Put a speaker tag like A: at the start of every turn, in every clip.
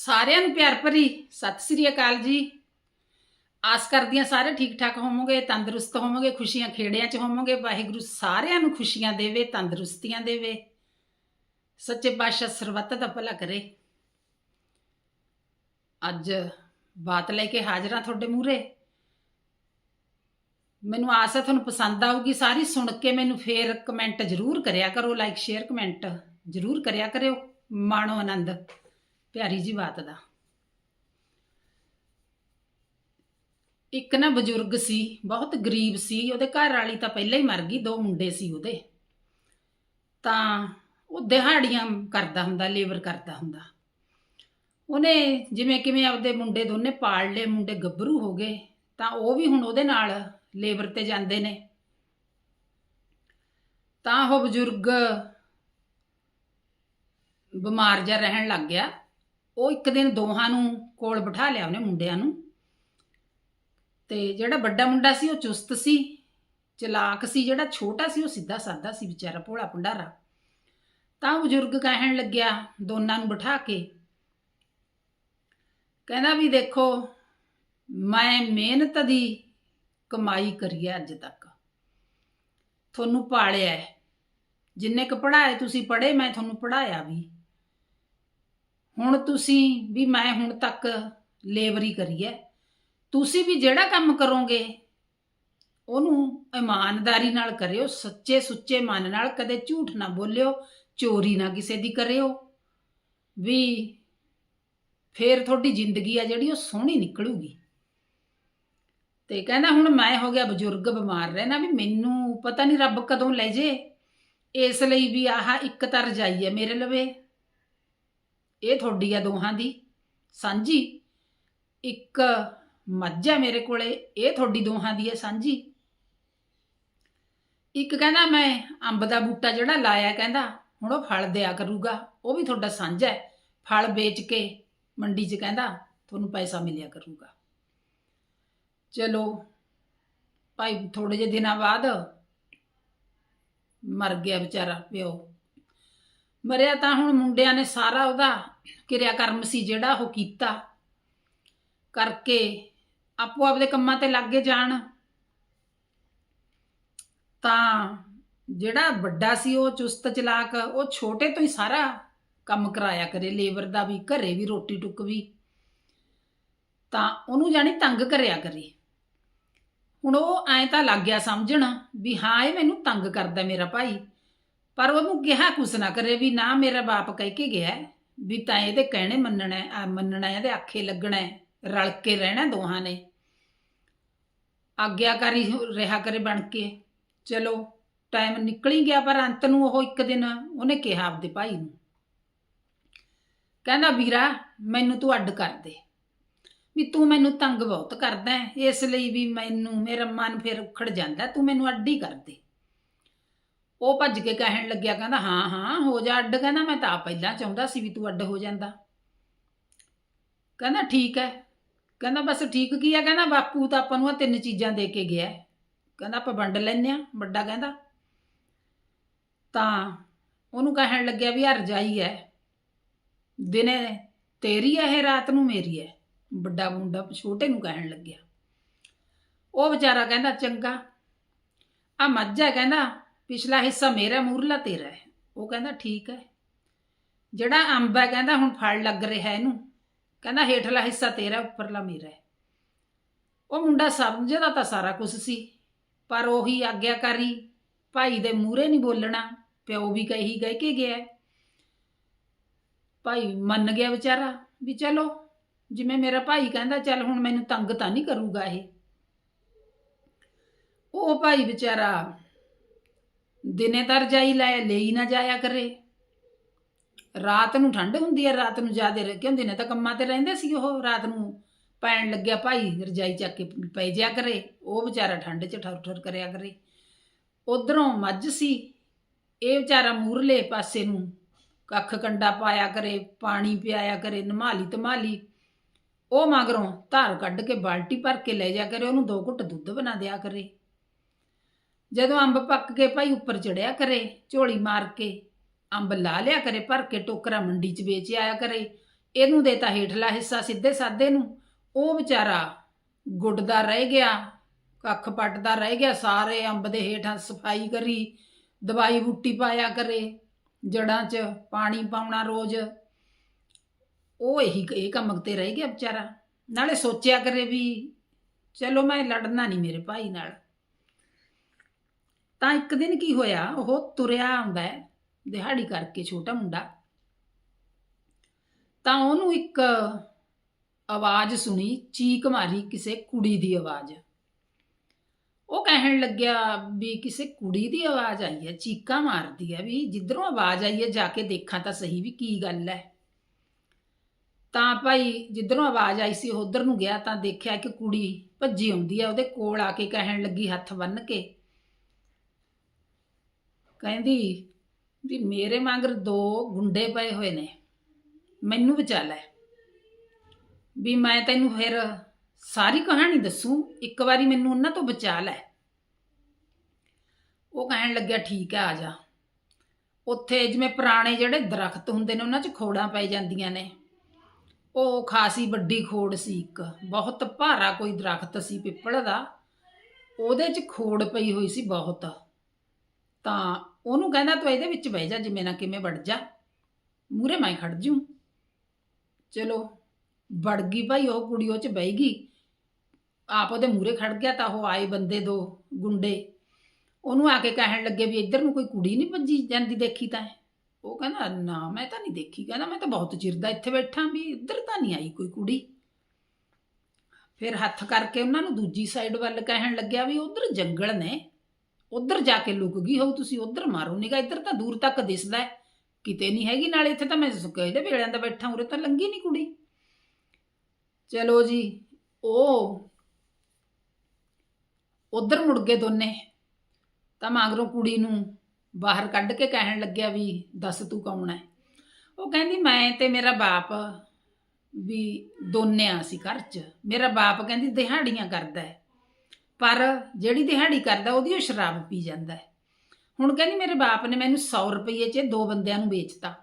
A: ਸਾਰਿਆਂ ਨੂੰ ਪਿਆਰ ਭਰੀ ਸਤਿ ਸ੍ਰੀ ਅਕਾਲ ਜੀ। ਆਸ ਕਰਦੀ ਹਾਂ ਸਾਰੇ ਠੀਕ ਠਾਕ ਹੋਵੋਗੇ, ਤੰਦਰੁਸਤ ਹੋਵੋਗੇ, ਖੁਸ਼ੀਆਂ ਖੇੜਿਆਂ 'ਚ ਹੋਵੋਗੇ। ਵਾਹਿਗੁਰੂ ਸਾਰਿਆਂ ਨੂੰ ਖੁਸ਼ੀਆਂ ਦੇਵੇ, ਤੰਦਰੁਸਤੀਆਂ ਦੇਵੇ। ਸੱਚੇ ਪਾਤਸ਼ਾਹ ਸਰਬੱਤ ਦਾ ਭਲਾ ਕਰੇ। ਅੱਜ ਬਾਤ ਲੈ ਕੇ ਹਾਜ਼ਰਾਂ ਤੁਹਾਡੇ ਮੂਹਰੇ। ਮੈਨੂੰ ਆਸ ਹੈ ਤੁਹਾਨੂੰ ਪਸੰਦ ਆਊਗੀ, ਸਾਰੀ ਸੁਣ ਕੇ ਮੈਨੂੰ ਫੇਰ ਕਮੈਂਟ ਜ਼ਰੂਰ ਕਰਿਆ ਕਰੋ ਲਾਈਕ ਸ਼ੇਅਰ ਕਮੈਂਟ ਜ਼ਰੂਰ ਕਰਿਆ ਕਰਿਓ। ਮਾਣੋ ਆਨੰਦ। ਪਿਆਰੀ ਜੀ ਬਾਤ ਦਾ। ਇੱਕ ਨਾ ਬਜ਼ੁਰਗ ਸੀ, ਬਹੁਤ ਗਰੀਬ ਸੀ, ਉਹਦੇ ਘਰ ਵਾਲੀ ਤਾਂ ਪਹਿਲਾਂ ਹੀ ਮਰ ਗਈ, ਦੋ ਮੁੰਡੇ ਸੀ ਉਹਦੇ। ਤਾਂ ਉਹ ਦਿਹਾੜੀਆਂ ਕਰਦਾ ਹੁੰਦਾ, ਲੇਬਰ ਕਰਦਾ ਹੁੰਦਾ। ਉਹਨੇ ਜਿਵੇਂ ਕਿਵੇਂ ਆਪਦੇ ਮੁੰਡੇ ਦੋਨੇ ਪਾਲ ਲਏ, ਮੁੰਡੇ ਗੱਭਰੂ ਹੋ ਗਏ, ਤਾਂ ਉਹ ਵੀ ਹੁਣ ਉਹਦੇ ਨਾਲ ਲੇਬਰ ਤੇ ਜਾਂਦੇ ਨੇ। ਤਾਂ ਉਹ ਬਜ਼ੁਰਗ ਬਿਮਾਰ ਜਿਹਾ ਰਹਿਣ ਲੱਗ ਗਿਆ। ਉਹ ਇੱਕ ਦਿਨ ਦੋਹਾਂ ਨੂੰ ਕੋਲ ਬਿਠਾ ਲਿਆ ਉਹਨੇ ਮੁੰਡਿਆਂ ਨੂੰ। ਤੇ ਜਿਹੜਾ ਵੱਡਾ ਮੁੰਡਾ ਸੀ, ਉਹ ਚੁਸਤ ਸੀ, ਚਲਾਕ ਸੀ, ਜਿਹੜਾ ਛੋਟਾ ਸੀ, ਉਹ ਸਿੱਧਾ ਸਾਦਾ ਸੀ, ਵਿਚਾਰਾ ਭੋਲਾ ਭੰਡਾਰਾ। ਤਾਂ ਬਜ਼ੁਰਗ ਕਹਿਣ ਲੱਗਿਆ ਦੋਨਾਂ ਨੂੰ ਬਿਠਾ ਕੇ, ਕਹਿੰਦਾ ਵੀ ਦੇਖੋ, ਮੈਂ ਮਿਹਨਤ ਦੀ ਕਮਾਈ ਕਰੀ ਹੈ ਅੱਜ ਤੱਕ। ਤੁਹਾਨੂੰ ਪਾਲਿਆ ਹੈ। ਜਿੰਨੇ ਕੁ ਪੜਾਏ ਤੁਸੀਂ ਪੜੇ ਮੈਂ ਤੁਹਾਨੂੰ ਪੜਾਇਆ ਵੀ। ਹੁਣ ਤੁਸੀਂ ਵੀ ਮੈਂ ਹੁਣ ਤੱਕ ਲੇਬਰੀ ਕਰੀ ਹੈ ਤੁਸੀਂ ਵੀ ਜਿਹੜਾ ਕੰਮ ਕਰੋਗੇ, ਉਹਨੂੰ ਇਮਾਨਦਾਰੀ ਨਾਲ ਕਰਿਓ, ਸੱਚੇ ਸੁੱਚੇ ਮਨ ਨਾਲ ਕਦੇ ਝੂਠ ਨਾ ਬੋਲਿਓ, ਚੋਰੀ ਨਾ ਕਿਸੇ ਦੀ ਕਰਿਓ। ਵੀ ਫੇਰ ਤੁਹਾਡੀ ਜ਼ਿੰਦਗੀ ਆ ਜਿਹੜੀ, ਉਹ ਸੋਹਣੀ ਨਿਕਲੂਗੀ। ਤੇ ਕਹਿੰਦਾ ਹੁਣ ਮੈਂ ਹੋ ਗਿਆ ਬਜ਼ੁਰਗ, ਬਿਮਾਰ ਰਹਿਣਾ ਵੀ ਮੈਨੂੰ ਪਤਾ ਨਹੀਂ ਰੱਬ ਕਦੋਂ ਲੈ ਜੇ। ਇਸ ਲਈ ਵੀ ਆਹ ਇੱਕ ਤਰ ਰਜਾਈ ਹੈ ਮੇਰੇ ਲਵੇ। ਇਹ ਤੁਹਾਡੀ ਆ ਦੋਹਾਂ ਦੀ। ਸਾਂਝੀ, ਇੱਕ ਮੱਝ ਹੈ ਮੇਰੇ ਕੋਲੇ, ਇਹ ਤੁਹਾਡੀ ਦੋਹਾਂ ਦੀ ਹੈ ਸਾਂਝੀ। ਇੱਕ ਕਹਿੰਦਾ, ਮੈਂ ਅੰਬ ਦਾ ਬੂਟਾ ਜਿਹੜਾ ਲਾਇਆ, ਕਹਿੰਦਾ, ਹੁਣ ਉਹ ਫਲ ਦਿਆ ਕਰੂਗਾ, ਉਹ ਵੀ ਤੁਹਾਡਾ ਸਾਂਝਾ ਹੈ। ਫਲ ਵੇਚ ਕੇ ਮੰਡੀ 'ਚ ਕਹਿੰਦਾ, ਤੁਹਾਨੂੰ ਪੈਸਾ ਮਿਲਿਆ ਕਰੂਗਾ। ਚਲੋ, ਭਾਈ ਥੋੜੇ ਜਿਹੇ ਦਿਨਾਂ ਬਾਅਦ ਮਰ ਗਿਆ ਵਿਚਾਰਾ, ਪਿਓ। ਮਰਿਆ ਤਾਂ ਹੁਣ ਮੁੰਡਿਆਂ ਨੇ ਸਾਰਾ ਉਹਦਾ ਕਿਰਿਆ ਕਰਮ ਸੀ ਜਿਹੜਾ ਉਹ ਕੀਤਾ। ਕਰਕੇ ਆਪੋ ਆਪਦੇ ਕੰਮਾਂ ਤੇ ਲੱਗੇ ਜਾਣ। ਤਾਂ ਜਿਹੜਾ ਵੱਡਾ ਸੀ ਉਹ ਚੁਸਤ ਚਲਾਕ, ਉਹ ਛੋਟੇ ਤੋਂ ਹੀ ਸਾਰਾ ਕੰਮ ਕਰਾਇਆ ਕਰੇ, ਲੇਬਰ ਦਾ ਵੀ, ਘਰੇ ਵੀ, ਰੋਟੀ ਟੁੱਕ ਵੀ। ਤਾਂ ਉਹਨੂੰ ਜਾਣੀ ਤੰਗ ਕਰਿਆ ਕਰੇ। ਹੁਣ ਉਹ ਐਂ ਤਾਂ ਲੱਗ ਗਿਆ ਸਮਝਣ ਵੀ ਹਾਂ, ਇਹ ਮੈਨੂੰ ਤੰਗ ਕਰਦਾ ਮੇਰਾ ਭਾਈ। ਪਰ ਉਹਨੂੰ ਕਿਹਾ ਕੁਛ ਨਾ ਕਰੇ ਵੀ ਨਾ ਮੇਰਾ ਬਾਪ ਕਹਿ ਕੇ ਗਿਆ। ਵੀ ਤਾਂ ਇਹਦੇ ਕਹਿਣੇ ਮੰਨਣਾ ਹੈ, ਆ ਮੰਨਣਾ ਹੈ, ਇਹਦੇ ਆਖੇ ਲੱਗਣਾ ਹੈ, ਰਲ ਕੇ ਰਹਿਣਾ ਦੋਹਾਂ ਨੇ। ਆਗਿਆਕਾਰੀ ਰਿਹਾ ਕਰੇ ਬਣ ਕੇ। ਚਲੋ ਟਾਈਮ ਨਿਕਲ ਹੀ ਗਿਆ ਪਰ ਅੰਤ ਨੂੰ ਉਹ ਇੱਕ ਦਿਨ ਉਹਨੇ ਕਿਹਾ ਆਪਦੇ ਭਾਈ ਨੂੰ। ਕਹਿੰਦਾ ਵੀਰਾ ਮੈਨੂੰ ਤੂੰ ਅੱਡ ਕਰ ਦੇ। ਵੀ ਤੂੰ ਮੈਨੂੰ ਤੰਗ ਬਹੁਤ ਕਰਦਾ ਹੈ ਇਸ ਲਈ ਵੀ ਮੈਨੂੰ ਮੇਰਾ ਮਨ ਫਿਰ ਉਖੜ ਜਾਂਦਾ ਤੂੰ ਮੈਨੂੰ ਅੱਡ ਹੀ ਕਰ ਦੇ। ਉਹ ਭੱਜ ਕੇ ਕਹਿਣ ਲੱਗਿਆ, ਕਹਿੰਦਾ, ਹਾਂ ਹਾਂ, ਹੋ ਜਾ ਅੱਡ। ਕਹਿੰਦਾ, ਮੈਂ ਤਾਂ ਪਹਿਲਾਂ ਚਾਹੁੰਦਾ ਸੀ ਵੀ ਤੂੰ ਅੱਡ ਹੋ ਜਾਂਦਾ। ਕਹਿੰਦਾ, ਠੀਕ ਹੈ। ਕਹਿੰਦਾ, ਬਸ ਠੀਕ ਕੀ ਆ? ਕਹਿੰਦਾ, ਬਾਪੂ ਤਾਂ ਆਪਾਂ ਨੂੰ ਆ ਤਿੰਨ ਚੀਜ਼ਾਂ ਦੇ ਕੇ ਗਿਆ ਕਹਿੰਦਾ, ਆਪਾਂ ਵੰਡ ਲੈਨੇ ਆ ਵੱਡਾ ਕਹਿੰਦਾ। ਤਾਂ ਉਹਨੂੰ ਕਹਿਣ ਲੱਗਿਆ ਵੀ ਆ ਰਜਾਈ ਹੈ। ਦਿਨੇ ਤੇਰੀ ਹੈ, ਇਹ ਰਾਤ ਨੂੰ ਮੇਰੀ ਹੈ। ਵੱਡਾ ਮੁੰਡਾ ਛੋਟੇ ਨੂੰ ਕਹਿਣ ਲੱਗਿਆ। ਉਹ ਵਿਚਾਰਾ ਕਹਿੰਦਾ, ਚੰਗਾ। ਆ ਮੱਝ ਹੈ, ਕਹਿੰਦਾ ਪਿਛਲਾ ਹਿੱਸਾ ਮੇਰਾ ਮੂਰਲਾ ਤੇਰਾ ਹੈ। ਉਹ ਕਹਿੰਦਾ, ਠੀਕ ਹੈ। ਜਿਹੜਾ ਅੰਬ ਹੈ, ਕਹਿੰਦਾ, ਹੁਣ ਫਲ ਲੱਗ ਰਿਹਾ ਇਹਨੂੰ। ਕਹਿੰਦਾ, ਹੇਠਲਾ ਹਿੱਸਾ ਤੇਰਾ, ਉੱਪਰਲਾ ਮੇਰਾ ਹੈ। ਉਹ ਮੁੰਡਾ ਸਮਝਦਾ ਤਾਂ ਸਾਰਾ ਕੁਝ ਸੀ, ਪਰ ਉਹੀ ਆਗਿਆਕਾਰੀ ਭਾਈ ਦੇ ਮੂਹਰੇ ਨਹੀਂ ਬੋਲਣਾ, ਪਿਓ ਵੀ ਕਹੀ ਗਏ ਕੇ ਗਿਆ ਭਾਈ ਮੰਨ ਗਿਆ ਵਿਚਾਰਾ ਵੀ, ਚਲੋ, ਜਿਵੇਂ ਮੇਰਾ ਭਾਈ ਕਹਿੰਦਾ, ਚੱਲ ਹੁਣ ਮੈਨੂੰ ਤੰਗ ਤਾਂ ਨਹੀਂ ਕਰੂਗਾ ਇਹ। ਉਹ ਭਾਈ ਵਿਚਾਰਾ ਦਿਨੇ ਤਾਂ ਰਜਾਈ ਲੈ, ਲਈ ਨਾ ਜਾਇਆ ਕਰੇ। ਰਾਤ ਨੂੰ ਠੰਡ ਹੁੰਦੀ ਹੈ ਰਾਤ ਨੂੰ ਜ਼ਿਆਦਾ ਰਹਿ ਕਿਉਂ? ਦਿਨੇ ਤਾਂ ਕੰਮਾਂ ਤੇ ਰਹਿੰਦੇ ਸੀ ਉਹ। ਰਾਤ ਨੂੰ ਪੈਣ ਲੱਗਿਆ ਭਾਈ, ਰਜਾਈ ਚੱਕ ਕੇ ਪੈ ਜਿਆ ਕਰੇ। ਉਹ ਵਿਚਾਰਾ ਠੰਡ 'ਚ ਠਰ ਠਰ ਕਰਿਆ ਕਰੇ। ਉਧਰੋਂ ਮੱਝ ਸੀ। ਇਹ ਵਿਚਾਰਾ ਮੂਰਲੇ ਪਾਸੇ ਨੂੰ ਕੱਖ ਕੰਡਾ ਪਾਇਆ ਕਰੇ, ਪਾਣੀ ਪਿਆਇਆ ਕਰੇ, ਨਮਾਲੀ ਧਮਾਲੀ ਉਹ ਮਗਰੋਂ ਧਾਰ ਕੱਢ ਕੇ ਬਾਲਟੀ ਭਰ ਕੇ ਲੈ ਜਾ ਕਰੇ। ਉਹਨੂੰ ਦੋ ਘੁੱਟ ਦੁੱਧ ਬਣਾ ਦਿਆ ਕਰੇ। ਜਦੋਂ ਅੰਬ ਪੱਕ ਕੇ ਭਾਈ ਉੱਪਰ ਚੜਿਆ ਕਰੇ, ਝੋਲੀ ਮਾਰ ਕੇ, ਅੰਬ ਲਾ ਲਿਆ ਕਰੇ, ਭਰ ਕੇ ਟੋਕਰਾ ਮੰਡੀ 'ਚ ਵੇਚ ਆਇਆ ਕਰੇ, ਇਹਨੂੰ ਦੇਤਾ ਹੇਠਲਾ ਹਿੱਸਾ ਸਿੱਧੇ ਸਾਦੇ ਨੂੰ। ਉਹ ਵਿਚਾਰਾ ਗੁੱਡਦਾ ਰਹਿ ਗਿਆ, ਕੱਖ ਪੱਟਦਾ ਰਹਿ ਗਿਆ, ਸਾਰੇ ਅੰਬ ਦੇ ਹੇਠਾਂ ਸਫ਼ਾਈ ਕਰੀ, ਦਵਾਈ ਬੂਟੀ ਪਾਇਆ ਕਰੇ, ਜੜਾਂ 'ਚ ਪਾਣੀ ਪਾਉਣਾ ਰੋਜ਼। ਉਹ ਇਹੀ ਇਹ ਕੰਮ ਤੇ ਰਹਿ ਗਿਆ ਵਿਚਾਰਾ। ਨਾਲੇ ਸੋਚਿਆ ਕਰੇ ਵੀ, ਚਲੋ ਮੈਂ ਲੜਨਾ ਨਹੀਂ ਮੇਰੇ ਭਾਈ ਨਾਲ। ਤਾਂ ਇੱਕ ਦਿਨ ਕੀ ਹੋਇਆ? ਉਹ ਤੁਰਿਆ ਆਉਂਦਾ ਹੈ, ਦਿਹਾੜੀ ਕਰਕੇ ਛੋਟਾ ਮੁੰਡਾ। ਤਾਂ ਉਹਨੂੰ ਇੱਕ ਆਵਾਜ਼ ਸੁਣੀ, ਚੀਕ ਮਾਰੀ ਕਿਸੇ ਕੁੜੀ ਦੀ ਆਵਾਜ਼। ਉਹ ਕਹਿਣ ਲੱਗਿਆ ਵੀ ਕਿਸੇ ਕੁੜੀ ਦੀ ਆਵਾਜ਼ ਆਈ ਹੈ, ਚੀਕਾਂ ਮਾਰਦੀ ਹੈ ਵੀ ਜਿੱਧਰੋਂ ਆਵਾਜ਼ ਆਈ ਹੈ, ਜਾ ਕੇ ਦੇਖਾਂ ਤਾਂ ਸਹੀ ਵੀ ਕੀ ਗੱਲ ਹੈ। ਤਾਂ ਭਾਈ ਜਿੱਧਰੋਂ ਆਵਾਜ਼ ਆਈ ਸੀ, ਉਧਰ ਨੂੰ ਗਿਆ ਤਾਂ ਦੇਖਿਆ ਕਿ ਕੁੜੀ ਭੱਜੀ ਆਉਂਦੀ ਹੈ, ਉਹਦੇ ਕੋਲ ਆ ਕੇ ਕਹਿਣ ਲੱਗੀ ਹੱਥ ਬੰਨ ਕੇ। ਕਹਿੰਦੀ ਵੀ ਮੇਰੇ ਮਗਰ ਦੋ ਗੁੰਡੇ ਪਏ ਹੋਏ ਨੇ, ਮੈਨੂੰ ਬਚਾ ਲੈ ਵੀ ਮੈਂ ਤੈਨੂੰ ਫਿਰ ਸਾਰੀ ਕਹਾਣੀ ਦੱਸੂ, ਇੱਕ ਵਾਰੀ ਮੈਨੂੰ ਉਹਨਾਂ ਤੋਂ ਬਚਾ ਲੈ। ਉਹ ਕਹਿਣ ਲੱਗਿਆ, ਠੀਕ ਹੈ, ਆ ਜਾ। ਉੱਥੇ ਜਿਵੇਂ ਪੁਰਾਣੇ ਜਿਹੜੇ ਦਰਖਤ ਹੁੰਦੇ ਨੇ, ਉਹਨਾਂ 'ਚ ਖੋੜਾਂ ਪੈ ਜਾਂਦੀਆਂ ਨੇ। ਉਹ ਖਾਸੀ ਵੱਡੀ ਖੋੜ ਸੀ ਇੱਕ, ਬਹੁਤ ਭਾਰਾ ਕੋਈ ਦਰਖਤ ਸੀ ਪਿੱਪਲ ਦਾ। ਉਹਦੇ 'ਚ ਖੋੜ ਪਈ ਹੋਈ ਸੀ ਬਹੁਤ। ਤਾਂ ਉਹਨੂੰ ਕਹਿੰਦਾ ਤੂੰ ਇਹਦੇ ਵਿੱਚ ਬਹਿ ਜਾ ਜਿਵੇਂ ਨਾ ਕਿਵੇਂ ਵੜ ਜਾ। ਮੂਰੇ ਮੈਂ ਖੜ ਜੂ। ਚਲੋ, ਵੜ ਗਈ ਭਾਈ, ਉਹ ਕੁੜੀ ਉਹ 'ਚ ਬਹਿ ਗਈ। ਆਪ ਉਹਦੇ ਮੂਰੇ ਖੜ ਗਿਆ ਤਾਂ ਉਹ ਆਏ ਬੰਦੇ ਦੋ ਗੁੰਡੇ। ਉਹਨੂੰ ਆ ਕੇ ਕਹਿਣ ਲੱਗੇ ਵੀ ਇੱਧਰ ਨੂੰ ਕੋਈ ਕੁੜੀ ਨਹੀਂ ਭੱਜੀ ਜਾਂਦੀ ਦੇਖੀ ਤਾਂ। ਉਹ ਕਹਿੰਦਾ, ਨਾ, ਮੈਂ ਤਾਂ ਨਹੀਂ ਦੇਖੀ। ਕਹਿੰਦਾ, ਮੈਂ ਤਾਂ ਬਹੁਤ ਚਿਰ ਦਾ ਇੱਥੇ ਬੈਠਾ ਵੀ ਇੱਧਰ ਤਾਂ ਨਹੀਂ ਆਈ ਕੋਈ ਕੁੜੀ। ਫਿਰ ਹੱਥ ਕਰਕੇ ਉਹਨਾਂ ਨੂੰ ਦੂਜੀ ਸਾਈਡ ਵੱਲ ਕਹਿਣ ਲੱਗਿਆ ਵੀ ਉਧਰ ਜੰਗਲ ਨੇ। ਉਧਰ ਜਾ ਕੇ ਲੁਕ ਗਈ ਹੋਊ, ਤੁਸੀਂ ਉਧਰ ਮਾਰੋ ਨਿਗਾ ਇੱਧਰ ਤਾਂ ਦੂਰ ਤੱਕ ਦਿਸਦਾ ਹੈ। ਕਿਤੇ ਨਹੀਂ ਹੈਗੀ, ਨਾਲੇ ਇੱਥੇ ਤਾਂ ਮੈਂ ਇਹਦੇ ਵੇਲਿਆਂ ਦਾ ਬੈਠਾ ਉਰੇ ਤਾਂ ਲੰਗੀ ਨਹੀਂ ਕੁੜੀ। ਚਲੋ ਜੀ, ਉਹ ਉਧਰ ਮੁੜ ਗਏ ਦੋਨੇ। ਤਾਂ ਮਗਰੋਂ ਕੁੜੀ ਨੂੰ ਬਾਹਰ ਕੱਢ ਕੇ ਕਹਿਣ ਲੱਗਿਆ ਵੀ ਦੱਸ ਤੂੰ ਕੌਣ ਹੈ। ਉਹ ਕਹਿੰਦੀ, ਮੈਂ ਤੇ ਮੇਰਾ ਬਾਪ ਵੀ ਦੋਨੇ ਆ ਸੀ ਘਰ 'ਚ। ਮੇਰਾ ਬਾਪ ਕਹਿੰਦੀ, ਦਿਹਾੜੀਆਂ ਕਰਦਾ ਹੈ। ਪਰ ਜਿਹੜੀ ਦਿਹਾੜੀ ਕਰਦਾ ਉਹਦੀ ਉਹ ਸ਼ਰਾਬ ਪੀ ਜਾਂਦਾ ਹੈ। ਹੁਣ ਕਹਿੰਦੀ ਮੇਰੇ ਬਾਪ ਨੇ ਮੈਨੂੰ 100 ਰੁਪਏ 'ਚ ਦੋ ਬੰਦਿਆਂ ਨੂੰ ਵੇਚਤਾ।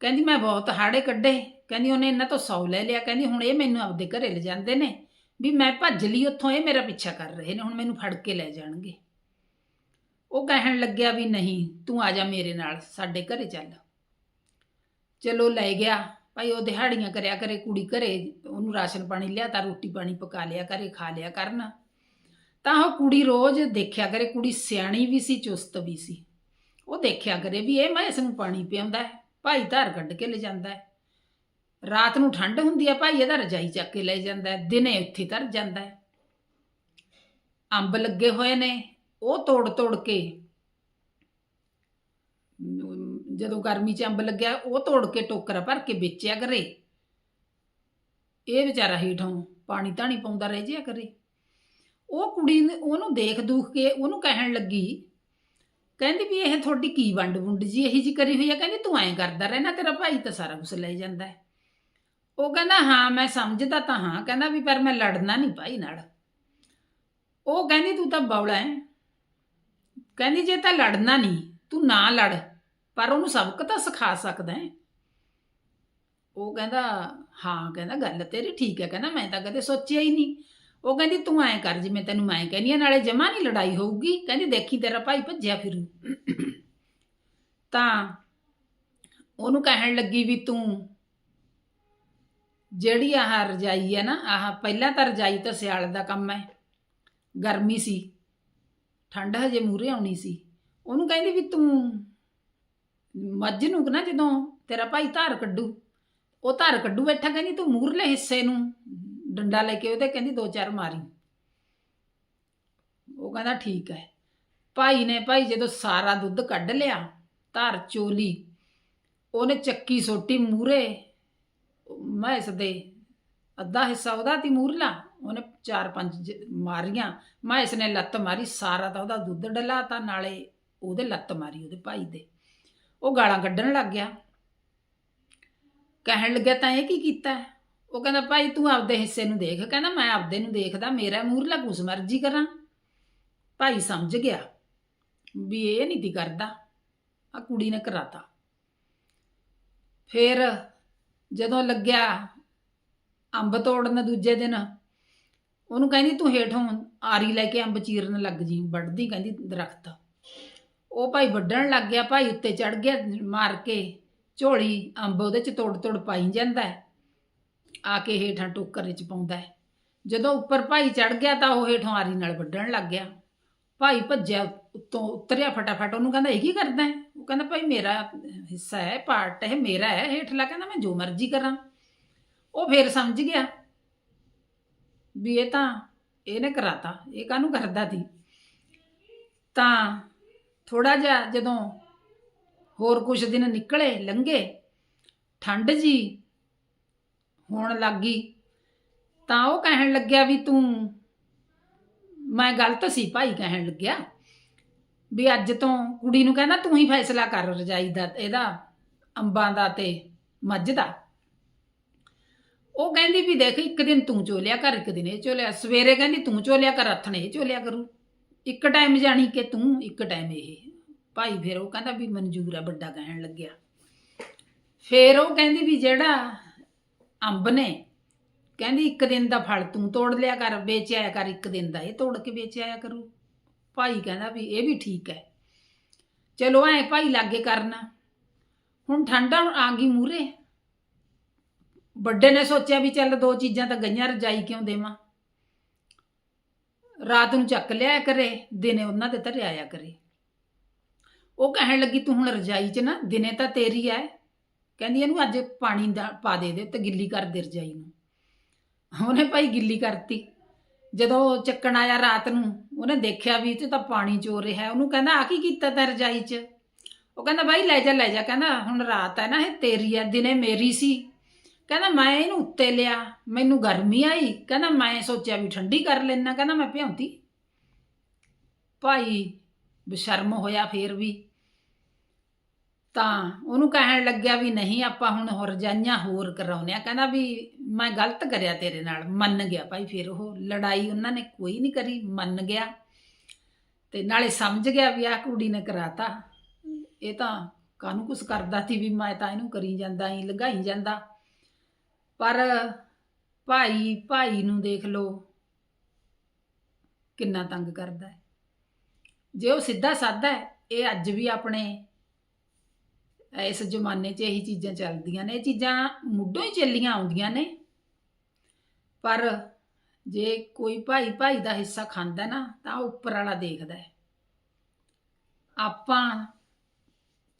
A: ਕਹਿੰਦੀ ਮੈਂ ਬਹੁਤ ਹਾੜੇ ਕੱਢੇ। ਕਹਿੰਦੀ ਉਹਨੇ ਇਹਨਾਂ ਤੋਂ 100 ਲੈ ਲਿਆ। ਕਹਿੰਦੀ ਹੁਣ ਇਹ ਮੈਨੂੰ ਆਪਦੇ ਘਰੇ ਲੈ ਜਾਂਦੇ ਨੇ ਵੀ ਮੈਂ ਭੱਜ ਲਈ ਉੱਥੋਂ, ਇਹ ਮੇਰਾ ਪਿੱਛਾ ਕਰ ਰਹੇ ਨੇ, ਹੁਣ ਮੈਨੂੰ ਫੜ ਕੇ ਲੈ ਜਾਣਗੇ। ਉਹ ਕਹਿਣ ਲੱਗਿਆ ਵੀ ਨਹੀਂ, ਤੂੰ ਆ ਜਾ ਮੇਰੇ ਨਾਲ, ਸਾਡੇ ਘਰੇ ਚੱਲ। ਚਲੋ ਲੈ ਗਿਆ। ਭਾਈ ਉਹ ਦਿਹਾੜੀਆਂ ਕਰਿਆ ਕਰੇ, ਕੁੜੀ ਘਰੇ ਉਹਨੂੰ ਰਾਸ਼ਨ ਪਾਣੀ ਲਿਆ ਤਾਂ ਰੋਟੀ ਪਾਣੀ ਪਕਾ ਲਿਆ ਕਰੇ, ਖਾ ਲਿਆ ਕਰਨ। ਤਾਂ ਉਹ ਕੁੜੀ ਰੋਜ਼ ਦੇਖਿਆ ਕਰੇ, ਕੁੜੀ ਸਿਆਣੀ ਵੀ ਸੀ, ਚੁਸਤ ਵੀ ਸੀ। ਉਹ ਦੇਖਿਆ ਕਰੇ ਵੀ ਇਹ ਮੈਂ ਇਸ ਨੂੰ ਪਾਣੀ ਪਿਆਉਂਦਾ ਹੈ, ਭਾਈ ਧਾਰ ਕੱਢ ਕੇ ਲੈ ਜਾਂਦਾ ਹੈ। ਰਾਤ ਨੂੰ ਠੰਡ ਹੁੰਦੀ ਹੈ, ਭਾਈ ਇਹਦਾ ਰਜਾਈ ਚੱਕ ਕੇ ਲੈ ਜਾਂਦਾ ਹੈ, ਦਿਨੇ ਉੱਥੇ ਧਰ ਜਾਂਦਾ ਹੈ। ਅੰਬ ਲੱਗੇ ਹੋਏ ਨੇ, ਉਹ ਤੋੜ ਤੋੜ ਕੇ, ਜਦੋਂ ਗਰਮੀ ਚ ਅੰਬ ਲੱਗਿਆ, ਉਹ ਤੋੜ ਕੇ ਟੋਕਰਾ ਭਰ ਕੇ ਵੇਚਿਆ ਕਰੇ। ਇਹ ਵਿਚਾਰਾ ਹੀਠੋਂ ਪਾਣੀ ਧਾਣੀ ਪਾਉਂਦਾ ਰਹਿ ਜਿਆ ਕਰੇ। ਉਹ ਕੁੜੀ ਨੇ ਉਹਨੂੰ ਦੇਖ ਦੂਖ ਕੇ ਉਹਨੂੰ ਕਹਿਣ ਲੱਗੀ, ਕਹਿੰਦੀ ਵੀ ਇਹ ਤੁਹਾਡੀ ਕੀ ਵੰਡ ਵੁੰਡ ਜੀ, ਇਹੀ ਜੀ ਕਰੀ ਹੋਈ ਆ। ਕਹਿੰਦੀ ਤੂੰ ਐਂ ਕਰਦਾ ਰਹਿਣਾ, ਤੇਰਾ ਭਾਈ ਤਾਂ ਸਾਰਾ ਕੁਝ ਲੈ ਜਾਂਦਾ ਹੈ। ਉਹ ਕਹਿੰਦਾ, ਹਾਂ, ਮੈਂ ਸਮਝਦਾ ਤਾਂ ਹਾਂ। ਕਹਿੰਦਾ ਵੀ ਪਰ ਮੈਂ ਲੜਨਾ ਨਹੀਂ ਭਾਈ ਨਾਲ। ਉਹ ਕਹਿੰਦੀ, ਤੂੰ ਤਾਂ ਬੌਲਾ ਹੈ। ਕਹਿੰਦੀ, ਜੇ ਤਾਂ ਲੜਨਾ ਨਹੀਂ, ਤੂੰ ਨਾ ਲੜ, ਪਰ ਉਹਨੂੰ ਸਬਕ ਤਾਂ ਸਿਖਾ ਸਕਦਾ ਹੈ। ਉਹ ਕਹਿੰਦਾ, ਹਾਂ, ਕਹਿੰਦਾ, ਗੱਲ ਤੇਰੀ ਠੀਕ ਹੈ। ਕਹਿੰਦਾ, ਮੈਂ ਤਾਂ ਕਦੇ ਸੋਚਿਆ ਹੀ ਨਹੀਂ। ਉਹ ਕਹਿੰਦੀ, ਤੂੰ ਐਂ ਕਰ ਜਿਵੇਂ ਤੈਨੂੰ ਮੈਂ ਕਹਿੰਦੀ ਆ, ਨਾਲੇ ਜਮਾ ਨਹੀਂ ਲੜਾਈ ਹੋਊਗੀ। ਕਹਿੰਦੀ, ਦੇਖੀ ਤੇਰਾ ਭਾਈ ਭੱਜਿਆ ਫਿਰੂ। ਤਾਂ ਉਹਨੂੰ ਕਹਿਣ ਲੱਗੀ ਵੀ ਤੂੰ ਜਿਹੜੀ ਆਹ ਰਜਾਈ ਹੈ ਨਾ, ਆਹ ਪਹਿਲਾਂ ਤਾਂ ਰਜਾਈ ਤਾਂ ਸਿਆਲ ਦਾ ਕੰਮ ਹੈ ਗਰਮੀ ਸੀ, ਠੰਡ ਹਜੇ ਮੂਰੇ ਆਉਣੀ ਸੀ। ਉਹਨੂੰ ਕਹਿੰਦੀ ਵੀ ਤੂੰ ਮੱਝ ਨੂੰ ਨਾ ਜਦੋਂ ਤੇਰਾ ਭਾਈ ਧਾਰ ਕੱਢੂ, ਉਹ ਧਾਰ ਕੱਢੂ ਬੈਠਾ, ਕਹਿੰਦੀ ਤੂੰ ਮੂਰਲੇ ਹਿੱਸੇ ਨੂੰ। ਡੰਡਾ ਲੈ ਕੇ ਉਹਦੇ ਕਹਿੰਦੀ ਦੋ ਚਾਰ ਮਾਰੀ। ਉਹ ਕਹਿੰਦਾ ਠੀਕ ਹੈ। ਭਾਈ ਨੇ ਭਾਈ ਜਦੋਂ ਸਾਰਾ ਦੁੱਧ ਕੱਢ ਲਿਆ, ਧਾਰ, ਚੋਲੀ, ਉਹਨੇ ਚੱਕੀ ਸੋਟੀ ਮੂਰੇ ਮੈਂ ਦੇ, ਅੱਧਾ ਹਿੱਸਾ ਉਹਦਾ ਤੀ ਮੂਰਲਾ, ਉਹਨੇ ਚਾਰ ਪੰਜ ਮਾਰੀਆਂ ਮੈਂ ਨੇ ਲੱਤ ਮਾਰੀ, ਸਾਰਾ ਤਾਂ ਉਹਦਾ ਦੁੱਧ ਡਲਾ ਤਾਂ ਨਾਲੇ ਉਹਦੇ ਲੱਤ ਮਾਰੀ ਉਹਦੇ ਭਾਈ ਦੇ। ਉਹ ਗਾਲਾਂ ਕੱਢਣ ਲੱਗ ਗਿਆ। ਕਹਿਣ ਲੱਗਿਆ, ਤਾਂ ਇਹ ਕੀ ਕੀਤਾ ਉਹ ਕਹਿੰਦਾ, ਭਾਈ ਤੂੰ ਆਪਦੇ ਹਿੱਸੇ ਨੂੰ ਦੇਖ। ਕਹਿੰਦਾ, ਮੈਂ ਆਪਦੇ ਨੂੰ ਦੇਖਦਾ, ਮੇਰਾ ਮੂਰਲਾ ਕੁਛ ਮਰਜ਼ੀ ਕਰਾਂ। ਭਾਈ ਸਮਝ ਗਿਆ ਵੀ ਇਹ ਨਹੀਂ ਤੀ ਕਰਦਾ ਆ ਕੁੜੀ ਨੇ ਕਰਾਤਾ। ਫਿਰ ਜਦੋਂ ਲੱਗਿਆ ਅੰਬ ਤੋੜਨ ਦੂਜੇ ਦਿਨ, ਉਹਨੂੰ ਕਹਿੰਦੀ, ਤੂੰ ਹੇਠੋਂ ਆਰੀ ਲੈ ਕੇ ਅੰਬ ਚੀਰਨ ਲੱਗ ਜੀ। ਵੱਢਦੀ ਕਹਿੰਦੀ, ਦਰਖਤ। ਉਹ ਭਾਈ ਵੱਢਣ ਲੱਗ ਗਿਆ, ਭਾਈ ਉੱਤੇ ਚੜ ਗਿਆ ਮਾਰ ਕੇ, ਝੋਲੀ ਅੰਬ ਉਹਦੇ ਚ ਤੋੜ ਤੋੜ ਪਾਈ ਜਾਂਦਾ। ਹੈ। ਆ ਕੇ ਹੇਠਾਂ ਟੋਕਰ ਵਿੱਚ ਪਾਉਂਦਾ ਹੈ। ਜਦੋਂ ਉੱਪਰ ਭਾਈ ਚੜ ਗਿਆ ਤਾਂ ਉਹ ਹੇਠੋਂ ਆਰੀ ਨਾਲ ਵੱਢਣ ਲੱਗ ਗਿਆ। ਭਾਈ ਭੱਜਿਆ ਉੱਤੋਂ ਉਤਰਿਆ ਫਟਾਫਟ। ਉਹਨੂੰ ਕਹਿੰਦਾ, ਇਹ ਕੀ ਕਰਦਾ ਹੈ? ਉਹ ਕਹਿੰਦਾ, ਭਾਈ ਮੇਰਾ ਹਿੱਸਾ ਹੈ, ਪਾਰਟ ਇਹ ਮੇਰਾ ਹੈ ਹੇਠਲਾ। ਕਹਿੰਦਾ, ਮੈਂ ਜੋ ਮਰਜ਼ੀ ਕਰਾਂ। ਉਹ ਫੇਰ ਸਮਝ ਗਿਆ ਵੀ ਇਹ ਤਾਂ ਇਹਨੇ ਕਰਾਤਾ। ਇਹ ਕਾਹਨੂੰ ਕਰਦਾ ਸੀ? ਤਾਂ ਥੋੜਾ ਜਿਹਾ ਜਦੋਂ ਹੋਰ ਕੁਝ ਦਿਨ ਨਿਕਲੇ, ਲੰਘੇ, ਠੰਡ ਜੀ ਹੋਣ ਲੱਗੀ ਤਾਂ ਉਹ ਕਹਿਣ ਲੱਗਿਆ ਵੀ ਤੂੰ, ਮੈਂ ਗਲਤ ਸੀ ਭਾਈ ਕਹਿਣ ਲੱਗਿਆ ਵੀ ਅੱਜ ਤੋਂ ਕੁੜੀ ਨੂੰ ਕਹਿੰਦਾ ਤੂੰ ਹੀ ਫੈਸਲਾ ਕਰ ਰਜਾਈ ਦਾ, ਇਹਦਾ, ਅੰਬਾਂ ਦਾ ਤੇ ਮੱਝ ਦਾ। ਉਹ ਕਹਿੰਦੀ ਵੀ ਦੇਖ, ਇੱਕ ਦਿਨ ਤੂੰ ਚੋਲਿਆ ਕਰ, ਇੱਕ ਦਿਨ ਇਹ ਚੋਲਿਆ। ਸਵੇਰੇ ਕਹਿੰਦੀ ਤੂੰ ਚੋਲਿਆ ਕਰ, ਹੱਥ ਨੇ ਇਹ ਚੋਲਿਆ ਕਰੂ। ਇੱਕ ਟਾਈਮ ਜਾਣੀ ਕਿ ਤੂੰ, ਇੱਕ ਟਾਈਮ ਇਹ। ਭਾਈ ਫਿਰ ਉਹ ਕਹਿੰਦਾ ਵੀ ਮਨਜ਼ੂਰ ਆ, ਵੱਡਾ ਕਹਿਣ ਲੱਗਿਆ। ਫਿਰ ਉਹ ਕਹਿੰਦੀ ਵੀ ਜਿਹੜਾ ਅੰਬ ਨੇ। ਕਹਿੰਦੀ ਇੱਕ ਦਿਨ ਦਾ ਫਲ ਤੂੰ ਤੋੜ ਲਿਆ ਕਰ ਵੇਚ ਆਇਆ ਕਰ ਇੱਕ ਦਿਨ ਦਾ। ਇਹ ਤੋੜ ਕੇ ਵੇਚ ਆਇਆ ਕਰੂ। ਭਾਈ ਕਹਿੰਦਾ ਵੀ ਇਹ ਵੀ ਠੀਕ ਹੈ। ਚਲੋ ਐ ਭਾਈ ਲਾਗੇ ਕਰਨਾ। ਹੁਣ ਠੰਡਾ ਆ ਗਈ ਮੂਰੇ ਵੱਡੇ ਨੇ ਸੋਚਿਆ ਵੀ ਚੱਲ ਦੋ ਚੀਜ਼ਾਂ ਤਾਂ ਗਈਆਂ, ਰਜਾਈ ਕਿਉਂ ਦੇਵਾਂ? ਰਾਤ ਨੂੰ ਚੱਕ ਲਿਆ ਕਰੇ, ਦਿਨੇ ਉਹਨਾਂ ਦੇ ਧਰਿਆ ਆਇਆ ਕਰੇ। ਉਹ ਕਹਿਣ ਲੱਗੀ, ਤੂੰ ਹੁਣ ਰਜਾਈ 'ਚ ਨਾ, ਦਿਨੇ ਤਾਂ ਤੇਰੀ ਐ। ਕਹਿੰਦੀ ਇਹਨੂੰ ਅੱਜ ਪਾਣੀ ਦਾ ਪਾ ਦੇ ਦੇ ਤੇ ਗਿੱਲੀ ਕਰ ਦੇ ਰਜਾਈ ਨੂੰ। ਉਹਨੇ ਭਾਈ ਗਿੱਲੀ ਕਰਤੀ। ਜਦੋਂ ਚੱਕਣ ਆਇਆ ਰਾਤ ਨੂੰ, ਉਹਨੇ ਦੇਖਿਆ ਵੀ ਇਹ 'ਚ ਤਾਂ ਪਾਣੀ ਚੋ ਰਿਹਾ। ਉਹਨੂੰ ਕਹਿੰਦਾ ਆ ਕੀ ਕੀਤਾ ਤੈਂ ਰਜਾਈ 'ਚ? ਉਹ ਕਹਿੰਦਾ ਬਾਈ ਲੈ ਜਾ ਲੈ ਜਾ। ਕਹਿੰਦਾ, ਹੁਣ ਰਾਤ ਹੈ ਨਾ, ਇਹ ਤੇਰੀ ਹੈ ਦਿਨੇ ਮੇਰੀ ਸੀ। ਕਹਿੰਦਾ, ਮੈਂ ਇਹਨੂੰ ਉੱਤੇ ਲਿਆ, ਮੈਨੂੰ ਗਰਮੀ ਆਈ। ਕਹਿੰਦਾ, ਮੈਂ ਸੋਚਿਆ ਵੀ ਠੰਡੀ ਕਰ ਲੈਣਾ ਕਹਿੰਦਾ, ਮੈਂ ਭਿਉਂਤੀ। ਭਾਈ ਬਸ਼ਰਮ ਹੋਇਆ ਫੇਰ ਵੀ। ਤਾਂ ਉਹਨੂੰ ਕਹਿਣ ਲੱਗਿਆ ਵੀ ਨਹੀਂ, ਆਪਾਂ ਹੁਣ ਹੋਰ ਜਾਈਆਂ ਹੋਰ ਕਰਾਉਨੇ ਆ ਕਹਿੰਦਾ ਵੀ ਮੈਂ ਗਲਤ ਕਰਿਆ ਤੇਰੇ ਨਾਲ, ਮੰਨ ਗਿਆ ਭਾਈ, ਫਿਰ ਉਹ ਲੜਾਈ ਉਹਨਾਂ ਨੇ ਕੋਈ ਨਹੀਂ ਕਰੀ, ਮੰਨ ਗਿਆ। ਤੇ ਨਾਲੇ ਸਮਝ ਗਿਆ ਵੀ ਆਹ ਕੁੜੀ ਨੇ ਕਰਾਤਾ। ਇਹ ਤਾਂ ਕਾਹਨੂੰ ਕੁਛ ਕਰਦਾ ਸੀ ਵੀ ਮੈਂ ਤਾਂ ਇਹਨੂੰ ਕਰੀ ਜਾਂਦਾ ਹੀ ਲਗਾਈ ਜਾਂਦਾ। ਪਰ ਭਾਈ ਭਾਈ ਨੂੰ ਦੇਖ ਲਓ, ਕਿੰਨਾ ਤੰਗ ਕਰਦਾ ਹੈ। ਜੇ ਉਹ ਸਿੱਧਾ ਸਾਦਾ ਹੈ, ਇਹ ਅੱਜ ਵੀ ਆਪਣੇ ਇਸ ਜ਼ਮਾਨੇ 'ਚ ਇਹੀ ਚੀਜ਼ਾਂ ਚੱਲਦੀਆਂ ਨੇ, ਇਹ ਚੀਜ਼ਾਂ ਮੁੱਢੋਂ ਹੀ ਚੱਲੀਆਂ ਆਉਂਦੀਆਂ ਨੇ। ਪਰ ਜੇ ਕੋਈ ਭਾਈ ਭਾਈ ਦਾ ਹਿੱਸਾ ਖਾਂਦਾ ਨਾ, ਤਾਂ ਉੱਪਰ ਵਾਲਾ ਦੇਖਦਾ ਹੈ। ਆਪਾਂ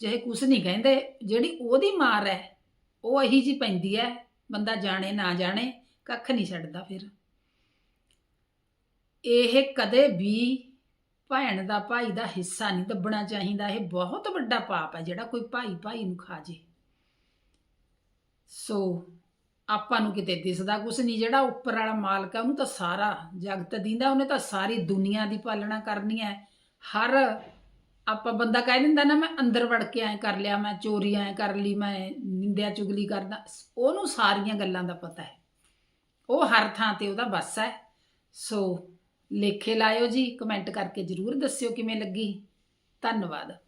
A: ਜੇ ਕੁਛ ਨਹੀਂ ਕਹਿੰਦੇ, ਜਿਹੜੀ ਉਹਦੀ ਮਾਰ ਹੈ, ਉਹ ਇਹੀ ਜੀ ਪੈਂਦੀ ਹੈ, ਬੰਦਾ ਜਾਣੇ ਨਾ ਜਾਣੇ, ਕੱਖ ਨਹੀਂ ਛੱਡਦਾ ਫਿਰ। ਇਹ ਕਦੇ ਵੀ ਭੈਣ ਦਾ ਭਾਈ ਦਾ ਹਿੱਸਾ ਨਹੀਂ ਦੱਬਣਾ ਚਾਹੀਦਾ, ਇਹ ਬਹੁਤ ਵੱਡਾ ਪਾਪ ਹੈ ਜਿਹੜਾ ਕੋਈ ਭਾਈ ਭਾਈ ਨੂੰ ਖਾ ਜੇ। ਸੋ ਆਪਾਂ ਨੂੰ ਕਿਤੇ ਦਿਸਦਾ ਕੁਛ ਨਹੀਂ, ਜਿਹੜਾ ਉੱਪਰ ਵਾਲਾ ਮਾਲਕ ਹੈ, ਉਹਨੂੰ ਤਾਂ ਸਾਰਾ ਜਗਤ ਦਿੰਦਾ, ਉਹਨੇ ਤਾਂ ਸਾਰੀ ਦੁਨੀਆ ਦੀ ਪਾਲਣਾ ਕਰਨੀ ਹੈ। ਹਰ ਆਪਾਂ ਬੰਦਾ ਕਹਿ ਦਿੰਦਾ ਨਾ, ਮੈਂ ਅੰਦਰ ਵੜ ਕੇ ਐ ਕਰ ਲਿਆ, ਮੈਂ ਚੋਰੀ ਐ ਕਰ ਲਈ, ਮੈਂ ਨਿੰਦਿਆ ਚੁਗਲੀ ਕਰਦਾ, ਉਹਨੂੰ ਸਾਰੀਆਂ ਗੱਲਾਂ ਦਾ ਪਤਾ ਹੈ। ਉਹ ਹਰ ਥਾਂ ਤੇ ਉਹਦਾ ਵੱਸ ਹੈ। ਸੋ ਲੇਖੇ ਲਾਇਓ ਜੀ ਕਮੈਂਟ ਕਰਕੇ ਜਰੂਰ ਦੱਸਿਓ ਕਿਵੇਂ ਲੱਗੀ। ਧੰਨਵਾਦ।